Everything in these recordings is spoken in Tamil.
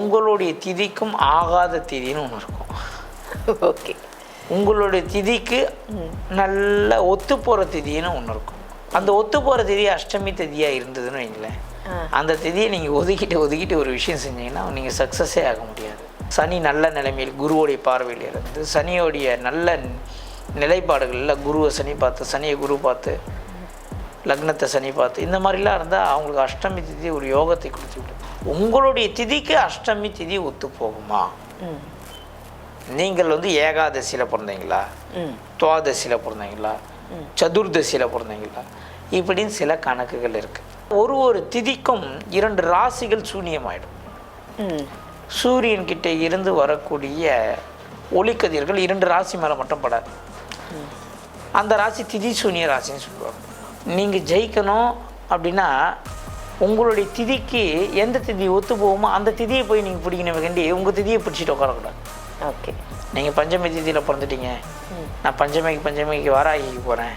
உங்களுடைய திதிக்கும் ஆகாத திதின்னு ஒன்று இருக்கும். ஓகே. உங்களுடைய திதிக்கு நல்ல ஒத்து போகிற திதின்னு ஒன்று இருக்கும். அந்த ஒத்து போகிற திதி அஷ்டமி திதியாக இருந்ததுன்னு வைங்களேன். அந்த திதியை நீங்கள் ஒதுக்கிட்டு ஒதுக்கிட்டு ஒரு விஷயம் செஞ்சீங்கன்னா நீங்கள் சக்ஸஸே ஆக முடியாது. சனி நல்ல நிலைமையில் குருவோடைய பார்வையில் இருந்து சனியோடைய நல்ல நிலைப்பாடுகளில் குருவை சனி பார்த்து சனியை குரு பார்த்து லக்னத்தை சனி பார்த்து இந்த மாதிரிலாம் இருந்தால் அவங்களுக்கு அஷ்டமி திதி ஒரு யோகத்தை கொடுத்து விடும் உங்களுடைய திதிக்கு அஷ்டமி திதி ஒத்து போகுமா? நீங்கள் வந்து ஏகாதசியில் பிறந்தீங்களா? துவாதசியில் பிறந்தீங்களா? சதுர்தசியில் பிறந்தீங்களா? இப்படின்னு சில கணக்குகள் இருக்கு. ஒரு ஒரு திதிக்கும் இரண்டு ராசிகள் சூனியமாயிடும். ம். சூரியன் கிட்ட இருந்து வரக்கூடிய ஒளிக்கதிர்கள் இரண்டு ராசி மேலே மட்டும் படாது. அந்த ராசி திதி சூனிய ராசின்னு சொல்லுவாங்க. நீங்கள் ஜெயிக்கணும் அப்படின்னா உங்களுடைய திதிக்கு எந்த திதி ஒத்து போகுமோ அந்த திதியை போய் நீங்கள் பிடிக்கணும் வேண்டி உங்கள் திதியை பிடிச்சிட்டு உட்காரக்கூடாது. ஓகே. நீங்கள் பஞ்சமி திதியில் பிறந்துட்டீங்க. நான் பஞ்சமிக்கு பஞ்சமிக்கு வாராகிக்கு போகிறேன்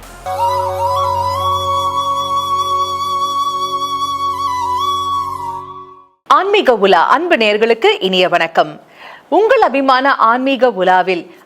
ஆன்மீக உலா அன்பு நேயர்களுக்கு இனிய வணக்கம். உங்கள் அபிமான ஆன்மீக உலாவில்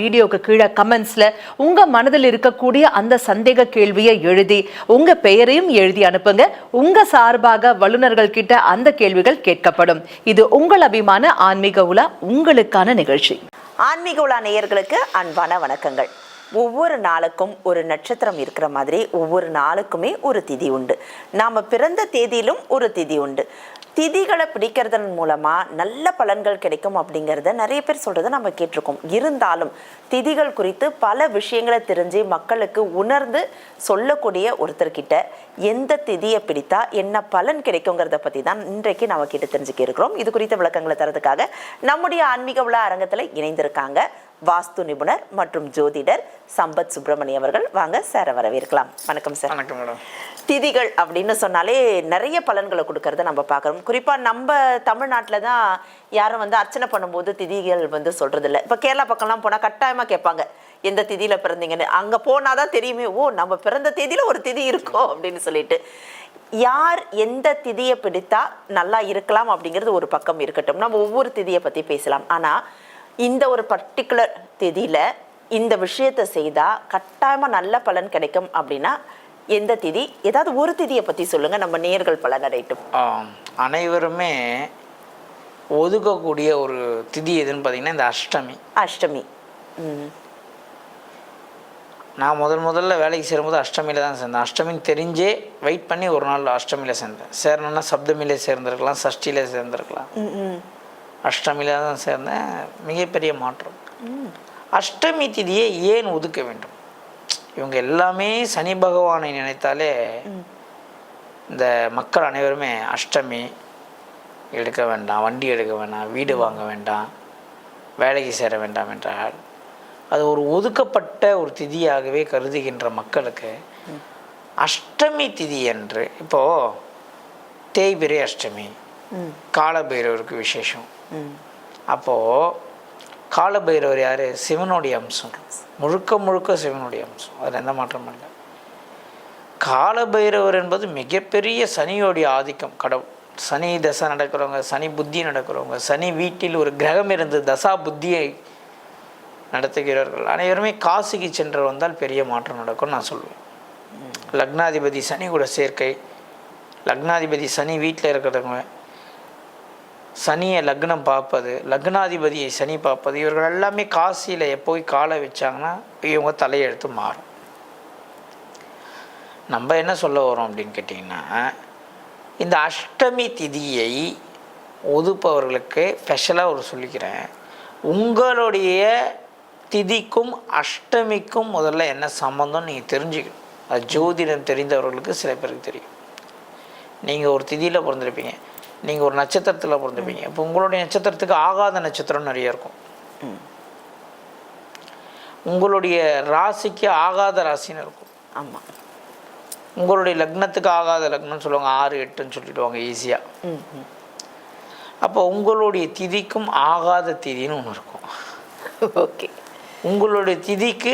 வீடியோக்கு கீழே கமெண்ட்ஸ்ல உங்கள் மனதில் இருக்கக்கூடிய அந்த சந்தேக கேள்வியை எழுதி உங்கள் பெயரையும் எழுதி அனுப்புங்க. உங்கள் சார்பாக வல்லுநர்கள் கிட்ட அந்த கேள்விகள் கேட்கப்படும். இது உங்கள் அபிமான ஆன்மீக உலா உங்களுக்கான நிகழ்ச்சி. ஆன்மீக உலா நேயர்களுக்கு அன்பான வணக்கங்கள். ஒவ்வொரு நாளுக்கும் ஒரு நட்சத்திரம் இருக்கிற மாதிரி ஒவ்வொரு நாளுக்குமே ஒரு திதி உண்டு. நாம் பிறந்த தேதியிலும் ஒரு திதி உண்டு. திதிகளை பிடிக்கிறதன் மூலமாக நல்ல பலன்கள் கிடைக்கும் அப்படிங்கிறத நிறைய பேர் சொல்கிறத நம்ம கேட்டிருக்கோம். இருந்தாலும் திதிகள் குறித்து பல விஷயங்களை தெரிஞ்சு மக்களுக்கு உணர்ந்து சொல்லக்கூடிய ஒருத்தர்கிட்ட எந்த திதியை பிடித்தா என்ன பலன் கிடைக்குங்கிறத பற்றி தான் இன்றைக்கு நம்ம கிட்ட தெரிஞ்சுக்க இருக்கிறோம். இது குறித்த விளக்கங்களை தரதுக்காக நம்முடைய ஆன்மீக உள்ள அரங்கத்தில் இணைந்திருக்காங்க. வாஸ்து நிபுணர் மற்றும் ஜோதிடர் சம்பத் சுப்பிரமணியம் அவர்கள். வாங்க சார வரவேற்கலாம். வணக்கம் சார் வணக்கம் மேடம் திதிகள் அப்படின்னு சொன்னாலே நிறைய பலன்களை கொடுக்கறத நம்ம பார்க்குறோம். குறிப்பாக நம்ம தமிழ்நாட்டில் தான் யாரும் வந்து அர்ச்சனை பண்ணும்போது திதிகள் வந்து சொல்கிறது இல்லை இப்போ கேரளா பக்கம்லாம் போனால் கட்டாயமாக கேட்பாங்க எந்த திதியில் பிறந்தீங்கன்னு? அங்கே போனால் தான் தெரியுமே ஓ நம்ம பிறந்த தேதியில் ஒரு திதி இருக்கும் அப்படின்னு சொல்லிட்டு. யார் எந்த திதியை பிடித்தா நல்லா இருக்கலாம் அப்படிங்கிறது ஒரு பக்கம் இருக்கட்டும். நம்ம ஒவ்வொரு திதியை பற்றி பேசலாம். ஆனால் இந்த ஒரு பர்டிகுலர் திதியில் இந்த விஷயத்தை செய்தால் கட்டாயமாக நல்ல பலன் கிடைக்கும் அப்படின்னா எந்த திதி? ஏதாவது ஒரு திதியை பற்றி சொல்லுங்கள் நம்ம நேர்கள் பலன் அடையட்டும். அனைவருமே ஒதுக்கக்கூடிய ஒரு திதி எதுன்னு பார்த்தீங்கன்னா இந்த அஷ்டமி. அஷ்டமி. நான் முதல் முதல்ல வேலைக்கு சேரும்போது அஷ்டமியில் தான் சேர்ந்தேன். அஷ்டமின்னு தெரிஞ்சே வெயிட் பண்ணி ஒரு நாள் அஷ்டமியில் சேர்ந்தேன். சேரணும்னா சப்தமியில் சேர்ந்துருக்கலாம் சஷ்டியில் சேர்ந்துருக்கலாம். அஷ்டமியில் தான் சேர்ந்தேன். மிகப்பெரிய மாற்றம். அஷ்டமி திதியை ஏன் ஒதுக்க வேண்டும்? இவங்க எல்லாமே சனி பகவானை நினைத்தாலே இந்த மக்கள் அனைவருமே அஷ்டமி எடுக்க வேண்டாம் வண்டி எடுக்க வேண்டாம் வீடு வாங்க வேண்டாம் வேலைக்கு சேர வேண்டாம் என்றால் அது ஒரு ஒதுக்கப்பட்ட ஒரு திதியாகவே கருதுகின்ற மக்களுக்கு அஷ்டமி திதி என்று இப்போது தேய்பிரை அஷ்டமி காலபைரவருக்கு விசேஷம். அப்போது காலபைரவர் யார்? சிவனுடைய அம்சம். முழுக்க முழுக்க சிவனுடைய அம்சம். அதில் எந்த மாற்றமும் இல்லை. காலபைரவர் என்பது மிகப்பெரிய சனியோடைய ஆதிக்கம் கடவுள். சனி தசை நடக்கிறவங்க சனி புத்தி நடக்கிறவங்க சனி வீட்டில் ஒரு கிரகம் இருந்து தசா புத்தியை நடத்துகிறவர்கள். அனைவருமே காசிக்கு சென்று வந்தால் பெரிய மாற்றம் நடக்கும்னு நான் சொல்லுவேன் லக்னாதிபதி சனி கூட சேர்க்கை. லக்னாதிபதி சனி வீட்டில் இருக்கிறவங்க சனியை லக்னம் பார்ப்பது லக்னாதிபதியை சனி பார்ப்பது இவர்கள் எல்லாமே காசியில் போய் காலை வச்சாங்கன்னா இவங்க தலையெழுத்து மாறும். நம்ம என்ன சொல்ல வரோம் அப்படின்னு கேட்டிங்கன்னா இந்த அஷ்டமி திதியை ஒதுப்பவர்களுக்கு ஸ்பெஷலாக ஒரு சொல்லிக்கிறேன். உங்களுடைய திதிக்கும் அஷ்டமிக்கும் முதல்ல என்ன சம்மந்தம் நீங்கள் தெரிஞ்சுக்கணும். அது ஜோதிடம் தெரிந்தவர்களுக்கு சில பேருக்கு தெரியும். நீங்கள் ஒரு திதியில் பிறந்திருப்பீங்க. நீங்கள் ஒரு நட்சத்திரத்தில் பிறந்திருப்பீங்க. இப்போ உங்களுடைய நட்சத்திரத்துக்கு ஆகாத நட்சத்திரம் நிறைய இருக்கும். உங்களுடைய ராசிக்கு ஆகாத ராசின்னு இருக்கும். ஆமாம் உங்களுடைய லக்னத்துக்கு ஆகாத லக்னம்னு சொல்லுவாங்க. ஆறு எட்டுன்னு சொல்லிடுவாங்க ஈஸியாக அப்போ உங்களுடைய திதிக்கும் ஆகாத திதின்னு ஒன்று இருக்கும். ஓகே. உங்களுடைய திதிக்கு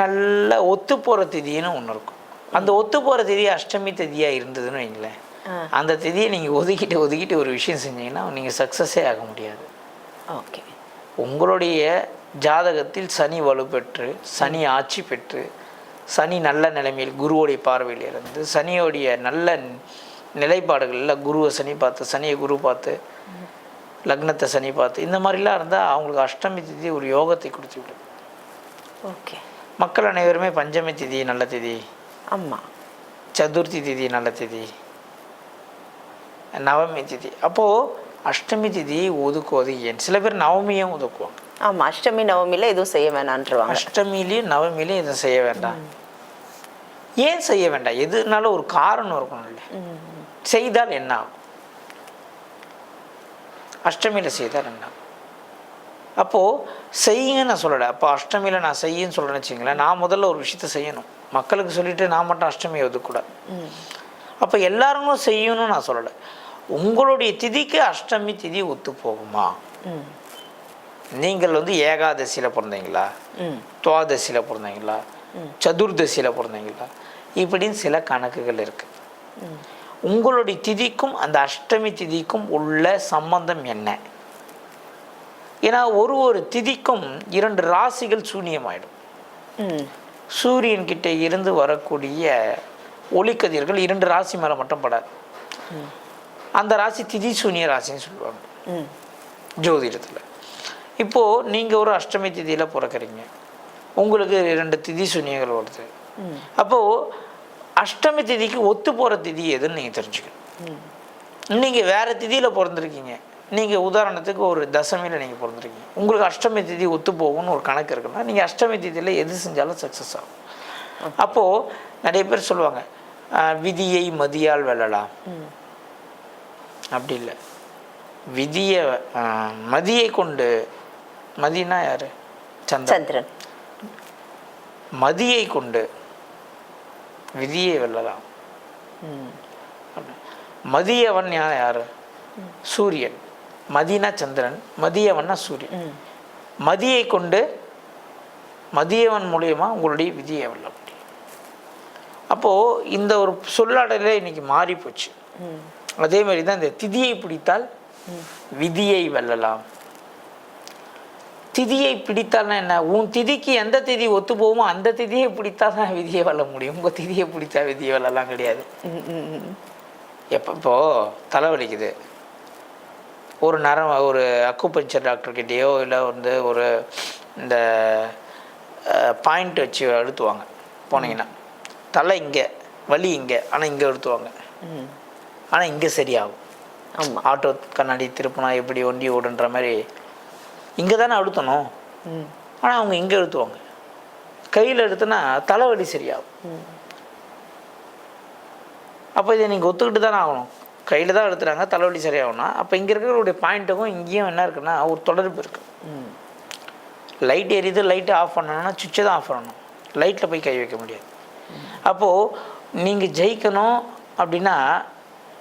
நல்ல ஒத்து போகிற திதின்னு ஒன்று இருக்கும். அந்த ஒத்து போகிற திதி அஷ்டமி திதியாக இருந்ததுன்னு வைங்களேன். அந்த திதியை நீங்கள் ஒதுக்கிட்டு ஒதுக்கிட்டு ஒரு விஷயம் செஞ்சீங்கன்னா நீங்கள் சக்ஸஸே ஆக முடியாது. ஓகே. உங்களுடைய ஜாதகத்தில் சனி வலுப்பெற்று சனி ஆட்சி பெற்று சனி நல்ல நிலைமையில் குருவுடைய பார்வையில் இருந்து சனியோடைய நல்ல நிலைப்பாடுகளில் குருவை சனி பார்த்து சனியை குரு பார்த்து லக்னத்தை சனி பார்த்து இந்த மாதிரிலாம் இருந்தால் அவங்களுக்கு அஷ்டமி திதி ஒரு யோகத்தை கொடுத்து விடும் ஓகே. மக்கள் அனைவருமே பஞ்சமி திதி நல்ல திதி. ஆமாம் சதுர்த்தி திதி நல்ல திதி. நவமி திதி. அப்போது அஷ்டமி திதியை ஒதுக்குவது ஏன்? சில பேர் நவமியும் ஒதுக்குவாங்க. ஆமாம் அஷ்டமி நவமியில் எதுவும் செய்ய வேணான்றவாங்க. அஷ்டமிலையும் நவமிலையும் இதை செய்ய வேண்டாம். ஏன் செய்ய வேண்டாம்? எதுனாலும் ஒரு காரணம் இருக்கணும்ல செய்தால் என்ன ஆகும்? அஷ்டமியில் செய்தால் என்ன ஆகும்? அப்போது செய்யுங்க நான் சொல்லலை. அப்போ அஷ்டமியில் நான் செய்யுன்னு சொல்கிறேன்னு வச்சுங்களேன் நான் முதல்ல ஒரு விஷயத்த செய்யணும். மக்களுக்கு சொல்லிட்டு நான் மட்டும் அஷ்டமியை ஒதுக்கூடாது அப்போ எல்லாருங்களும் செய்யணும்னு நான் சொல்லலை. உங்களுடைய திதிக்கு அஷ்டமி திதி ஒத்து போகுமா? நீங்கள் வந்து ஏகாதசியில் பிறந்தீங்களா? துவாதசியில் பிறந்தீங்களா? சதுர்தசியில் பிறந்தீங்களா? இப்படின்னு சில கணக்குகள் இருக்கு. உங்களுடைய திதிக்கும் அந்த அஷ்டமி திதிக்கும் உள்ள சம்பந்தம் என்ன? ஏன்னா ஒரு ஒரு திதிக்கும் இரண்டு ராசிகள் சூனியமாயிடும். ம். சூரியன் கிட்ட இருந்து வரக்கூடிய ஒளிக்கதிர்கள் இரண்டு ராசி மேலே மட்டும் படாது. அந்த ராசி திதி சூனிய ராசின்னு சொல்லுவாங்க. ஜோதிடத்தில். இப்போது நீங்கள் ஒரு அஷ்டமி திதியில் பிறக்கறீங்க. உங்களுக்கு ரெண்டு திதி சுனியங்கள் வருது. அப்போது அஷ்டமி திதிக்கு ஒத்து போகிற திதி எதுன்னு நீங்கள் தெரிஞ்சுக்கணும். நீங்கள் வேறு திதியில் பிறந்திருக்கீங்க. நீங்கள் உதாரணத்துக்கு ஒரு தசமியில் நீங்கள் பிறந்திருக்கீங்க. உங்களுக்கு அஷ்டமி திதி ஒத்து போகும்னு ஒரு கணக்கு இருக்குன்னா நீங்கள் அஷ்டமி திதியில் எது செஞ்சாலும் சக்ஸஸ் ஆகும். அப்போது நிறைய பேர் சொல்லுவாங்க "ஆஹ், விதியை மதியால் வெல்லலாம். அப்படி இல்லை. விதியை மதியை கொண்டு மதினா யாரு? சந்திரன். மதியை கொண்டு விதியை வெல்லலாம். மதியவன் யா- யாரு? சூரியன். மதினா சந்திரன் மதியவன்னா சூரியன். மதியை கொண்டு மதியவன் மூலியமா உங்களுடைய விதியை வெல்ல முடியும் அப்போது இந்த ஒரு சொல்லாடலே இன்னைக்கு மாறி போச்சு ம். அதே மாதிரி தான் இந்த திதியை பிடித்தால் விதியை வெல்லலாம். திதியை பிடித்தால்னா என்ன? உன் திதிக்கு எந்த திதி ஒத்து போகுமோ அந்த திதியை பிடித்தால் தான் விதியை வெல்ல முடியும். உங்கள் திதியை பிடித்தா விதியை வெல்லலாம் கிடையாது. எப்போ இப்போ தலைவலிக்குது. ஒரு நரம் ஒரு அக்குபஞ்சர் டாக்டர்கிட்டயோ இல்லை வந்து ஒரு இந்த பாயிண்ட் வச்சு அழுத்துவாங்க. போனீங்கன்னா. தலை இங்கே வலி இங்கே ஆனால் இங்கே அழுத்துவாங்க. ம். ஆனால் இங்கே சரியாகும். ஆமாம் ஆட்டோ கண்ணாடி திருப்பினா எப்படி ஒண்டி ஓடுன்ற மாதிரி இங்கே தானே அழுத்தணும். ஆனால் அவங்க இங்கே அழுத்துவாங்க. கையில் எடுத்துனா தலைவலி சரியாகும். அப்போ இதை நீங்கள் ஒத்துக்கிட்டு தானே ஆகணும். கையில் தான் எடுத்துறாங்க தலைவலி சரியாகும்னா அப்போ இங்கே இருக்கிறவருடைய பாயிண்ட்டுக்கும் இங்கேயும் என்ன இருக்குன்னா ஒரு தொடர்பு இருக்குது ம். லைட் எரியுது லைட்டை ஆஃப் பண்ணணும்னா சுவிட்சை தான் ஆஃப் பண்ணணும். லைட்டில் போய் கை வைக்க முடியாது. அப்போது நீங்கள் ஜெயிக்கணும் அப்படின்னா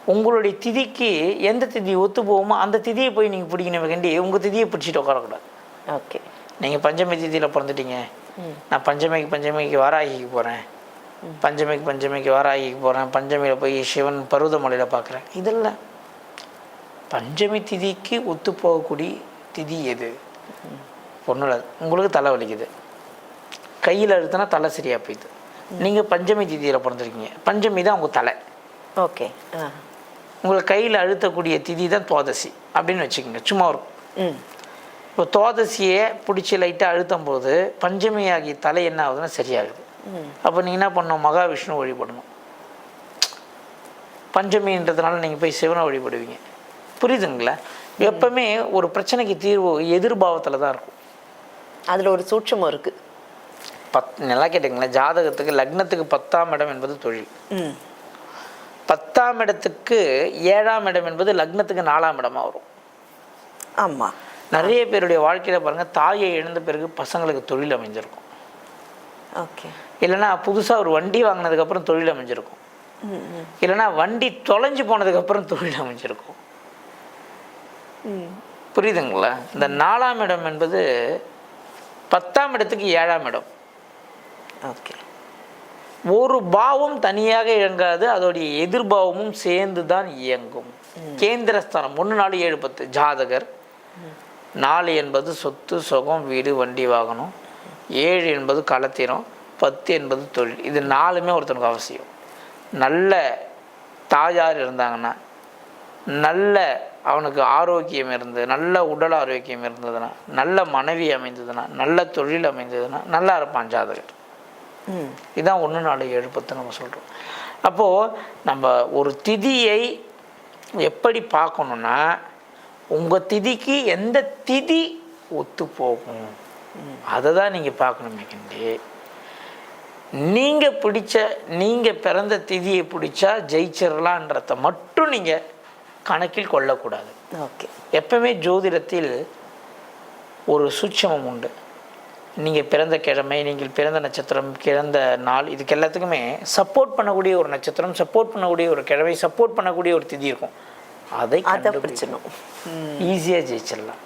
உங்களுடைய திதிக்கு எந்த திதி ஒத்து போகுமோ அந்த திதியை போய் நீங்கள் பிடிக்கணும் வேண்டி உங்கள் திதியை பிடிச்சிட்டு உட்காரக்கூடாது. ஓகே. நீங்கள் பஞ்சமி திதியில் பிறந்துட்டீங்க. நான் பஞ்சமிக்கு பஞ்சமிக்கு வாராகிக்கு போகிறேன் பஞ்சமிக்கு பஞ்சமிக்கு வாராகிக்கு போகிறேன் பஞ்சமியில் போய் சிவன் பருவதமலையில் பார்க்குறேன் இதெல்லாம் பஞ்சமி திதிக்கு ஒத்து போகக்கூடிய திதி எது? இல்லை உங்களுக்கு தலை வலிக்குது. கையில் அழுத்தினா தலை சரியாக போயிடுது. நீங்கள் பஞ்சமி திதியில் பிறந்திருக்கீங்க. பஞ்சமி தான் உங்கள் தலை. ஓகே. உங்களை கையில் அழுத்தக்கூடிய திதி தான் துவாதசி அப்படின்னு வச்சுக்கோங்க. சும்மா ஒரு ம். இப்போ துவாதசியை பிடிச்சி லைட்டாக அழுத்தும் போது பஞ்சமி ஆகிய தலை என்ன ஆகுதுன்னா சரியாகுது. அப்போ நீங்கள் என்ன பண்ணணும்? மகாவிஷ்ணு வழிபடணும். பஞ்சமின்றதுனால நீங்கள் போய் சிவனை வழிபடுவீங்க. புரியுதுங்களா? எப்பவுமே ஒரு பிரச்சனைக்கு தீர்வு எதிர்பாவத்தில் தான் இருக்கும். அதில் ஒரு சூட்சமும் இருக்கு. பத் நல்லா கேட்டுங்களேன் ஜாதகத்துக்கு லக்னத்துக்கு பத்தாம் இடம் என்பது தொழில். ம். பத்தாம் இடத்துக்கு ஏழாம் இடம் என்பது லக்னத்துக்கு நாலாம் இடமா வரும். ஆமா. நிறைய பேருடைய வாழ்க்கையில் பாருங்கள் தாயை இழந்த பிறகு பசங்களுக்கு தொழில் அமைஞ்சிருக்கும். ஓகே. இல்லைன்னா புதுசாக ஒரு வண்டி வாங்கினதுக்கப்புறம் தொழில் அமைஞ்சிருக்கும். இல்லைன்னா வண்டி தொலைஞ்சு போனதுக்கப்புறம் தொழில் அமைஞ்சிருக்கும். புரியுதுங்களா? இந்த நாலாம் இடம் என்பது பத்தாம் இடத்துக்கு ஏழாம் இடம். ஓகே. ஒரு பாவம் தனியாக இயங்காது அதோடைய எதிர்பாவமும் சேர்ந்து தான் இயங்கும். கேந்திரஸ்தானம் ஒன்று நாலு ஏழு பத்து ஜாதகர். நாலு என்பது சொத்து சுகம் வீடு வண்டி வாகனம். ஏழு என்பது களத்திரம் பத்து என்பது தொழில். இது நாலுமே ஒருத்தனுக்கு அவசியம். நல்ல தாயார் இருந்தாங்கன்னா நல்ல அவனுக்கு ஆரோக்கியம் இருந்து நல்ல உடல் ஆரோக்கியம் இருந்ததுன்னா நல்ல மனைவி அமைந்ததுன்னா நல்ல தொழில் அமைந்ததுன்னா நல்லா இருப்பான் ஜாதகர். இதான் ஒன்று நாலு ஏழு பத்து நம்ம சொல்கிறோம் அப்போது நம்ம ஒரு திதியை எப்படி பார்க்கணுன்னா உங்கள் திதிக்கு எந்த திதி ஒத்து போகும்? அதை தான் நீங்கள் பார்க்கணும் மிகண்டி நீங்கள் பிடிச்ச நீங்கள் பிறந்த திதியை பிடிச்சா ஜெயிச்சிடலான்றத மட்டும் நீங்கள் கணக்கில் கொள்ளக்கூடாது. ஓகே. எப்பவுமே ஜோதிடத்தில் ஒரு சூட்சமம் உண்டு. நீங்கள் பிறந்த கிழமை நீங்கள் பிறந்த நட்சத்திரம் பிறந்த நாள் இதுக்கு எல்லாத்துக்குமே சப்போர்ட் பண்ணக்கூடிய ஒரு நட்சத்திரம் சப்போர்ட் பண்ணக்கூடிய ஒரு கிழமை சப்போர்ட் பண்ணக்கூடிய ஒரு திதி இருக்கும். அதை பிடிச்சணும் ஈஸியாக ஜெயிச்சிடலாம்.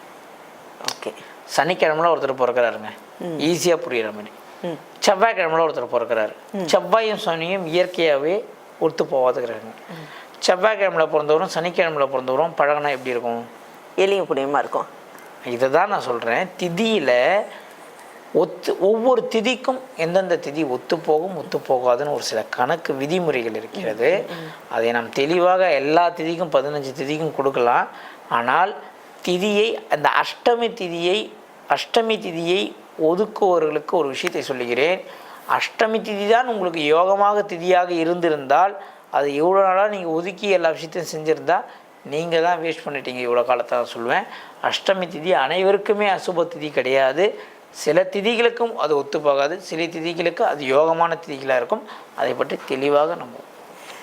ஓகே. சனிக்கிழமைல ஒருத்தர் பிறக்கிறாருங்க. ஈஸியாக புரியுற மாதிரி. ம். செவ்வாய்க்கிழமைல ஒருத்தர் பிறக்கிறாரு. செவ்வாயும் சனியும் இயற்கையாகவே ஒத்து போகாத கிரகங்க செவ்வாய்க்கிழமைல பிறந்தவரும் சனிக்கிழமைல பிறந்தவரும் பழகினா எப்படி இருக்கும்? எளியும் புண்ணியமா இருக்கும். இதை தான் நான் சொல்கிறேன் திதியில் ஒத்து ஒவ்வொரு திதிக்கும் எந்தெந்த திதி ஒத்து போகும் ஒத்து போகாதுன்னு ஒரு சில கணக்கு விதிமுறைகள் இருக்கிறது. அதை நாம் தெளிவாக எல்லா திதிக்கும் பதினஞ்சு திதிக்கும் கொடுக்கலாம். ஆனால் திதியை அந்த அஷ்டமி திதியை அஷ்டமி திதியை ஒதுக்குவவர்களுக்கு ஒரு விஷயத்தை சொல்லுகிறேன். அஷ்டமி திதி தான் உங்களுக்கு யோகமாக திதியாக இருந்திருந்தால் அது எவ்வளோ நாளாக நீங்கள் ஒதுக்கி எல்லா விஷயத்தையும் செஞ்சுருந்தா நீங்கள் தான் வேஸ்ட் பண்ணிட்டீங்க. இவ்வளோ காலத்தை நான் சொல்லுவேன் அஷ்டமி திதி அனைவருக்குமே அசுப திதி கிடையாது. சில திதிகளுக்கும் அது ஒத்து போகாது சில திதிகளுக்கு அது யோகமான திதிகளாக இருக்கும். அதை பற்றி தெளிவாக நம்ம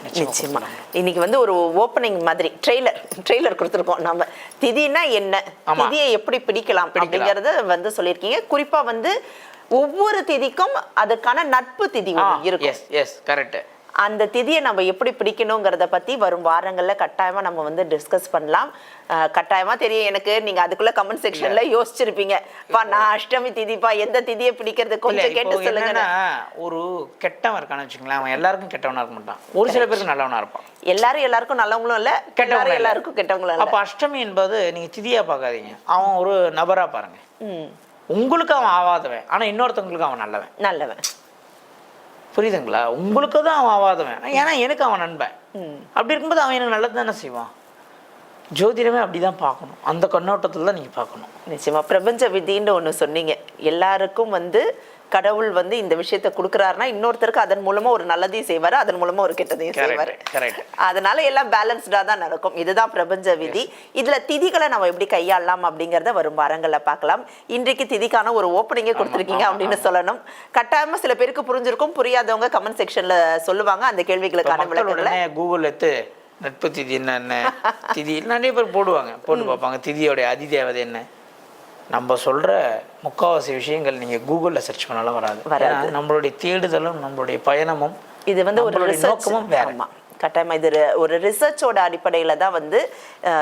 நிச்சயமா இன்னைக்கு வந்து ஒரு ஓப்பனிங் மாதிரி ட்ரெய்லர் ட்ரெய்லர் கொடுத்துருக்கோம் நம்ம திதினா என்ன. திதியை எப்படி பிடிக்கலாம். அப்படிங்கறத வந்து சொல்லியிருக்கீங்க. குறிப்பா வந்து ஒவ்வொரு திதிக்கும் அதுக்கான நட்பு திதி இருக்கும். எஸ் எஸ் கரெக்டு அந்த திதியை நம்ம எப்படி பிடிக்கணுங்கிறத பத்தி வரும் வாரங்கள்ல கட்டாயமா நம்ம வந்து டிஸ்கஸ் பண்ணலாம். அஹ், கட்டாயமா தெரியும் எனக்கு. நீங்க அதுக்குள்ள கமெண்ட் செக்ஷன்ல யோசிச்சிருப்பீங்க. பா நான் அஷ்டமி திதிப்பா? எந்த திதியை பிடிக்கிறது? கொஞ்சம் கேட்டு சொல்லுங்க என்னன்னா ஒரு கெட்டவன் இருக்கான்னு வச்சுங்களேன் அவன் எல்லாருக்கும் கெட்டவனா இருக்க மாட்டான். ஒரு சில பேருக்கு நல்லவனா இருப்பான். எல்லாரும் எல்லாருக்கும் நல்லவங்களும் இல்ல. இல்ல. எல்லாருக்கும் கெட்டவங்களும் அப்போ அஷ்டமி என்பது நீங்கள் திதியாக பார்க்காதீங்க. அவன் ஒரு நபராக பாருங்க. ம். உங்களுக்கு அவன் ஆவாதவன். ஆனால் இன்னொருத்தவங்களுக்கு அவன் நல்லவன். நல்லவன். புரியுதுங்களா? உங்களுக்கு தான் அவன் ஆவாதவன். ஏன்னா எனக்கு அவன் நண்பன். அப்படி இருக்கும்போது அவன் எனக்கு நல்லது தானே செய்வான்? ஜோதிடமே அப்படி தான் பார்க்கணும். அந்த கண்ணோட்டத்தில் தான் நீங்கள் பார்க்கணும். நிச்சயமா. பிரபஞ்ச விதின்னு ஒண்ணு சொன்னீங்க. எல்லாருக்கும் வந்து கடவுள் வந்து இந்த விஷயத்த கொடுக்குறாருன்னா இன்னொருத்தருக்கு அதன் மூலமா ஒரு நல்லதையும் செய்வாரு அதன் மூலமா ஒரு கெட்டதையும் செய்வாரு. அதனால எல்லாம் பேலன்ஸ்டா தான் நடக்கும். இதுதான் பிரபஞ்ச விதி. இதுல திதிகளை நம்ம எப்படி கையாளலாம் அப்படிங்கறத வரும் வாரங்கள்ல பார்க்கலாம். இன்றைக்கு திதிக்கான ஒரு ஓப்பனிங்கே கொடுத்துருக்கீங்க அப்படின்னு சொல்லணும். கட்டாயமா சில பேருக்கு புரிஞ்சிருக்கும். புரியாதவங்க கமெண்ட் செக்ஷன்ல சொல்லுவாங்க. அந்த கேள்விகளுக்கான விளக்கங்களை. கூகுள் எடுத்து நட்பு திதி என்ன என்ன? திதி நிறைய பேர் போடுவாங்க. போட்டு பார்ப்பாங்க. திதியோடைய அதிதேவதை என்ன? நம்ம சொல்கிற முக்காவாசி விஷயங்கள் நீங்கள் கூகுளில் சர்ச் பண்ணாலும் வராது. வராது. நம்மளுடைய தேடுதலும் நம்மளுடைய பயணமும் இது வந்து ஒரு நோக்கமும் வேற. ஆமா. கட்டாயமா இது ஒரு ரிசர்ச்சோட அடிப்படையில தான் வந்து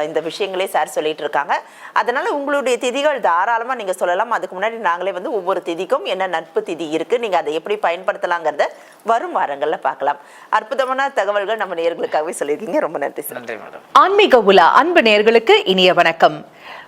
இந்த விஷயங்களே சார் சொல்லிட்டு இருக்காங்க. அதனால உங்களுடைய திதிகள் தாராளமா நீங்க சொல்லலாம். அதுக்கு முன்னாடி நாங்களே வந்து ஒவ்வொரு திதிக்கும் என்ன நட்பு திதி இருக்கு நீங்க அதை எப்படி பயன்படுத்தலாங்கிறத வரும் வாரங்கள்ல பார்க்கலாம். அற்புதமான தகவல்கள் நம்ம நேயர்களுக்காகவே சொல்லியிருக்கீங்க. ரொம்ப நன்றி சார் நன்றி மேடம் ஆன்மீக உலா அன்பு நேயர்களுக்கு இனிய வணக்கம்.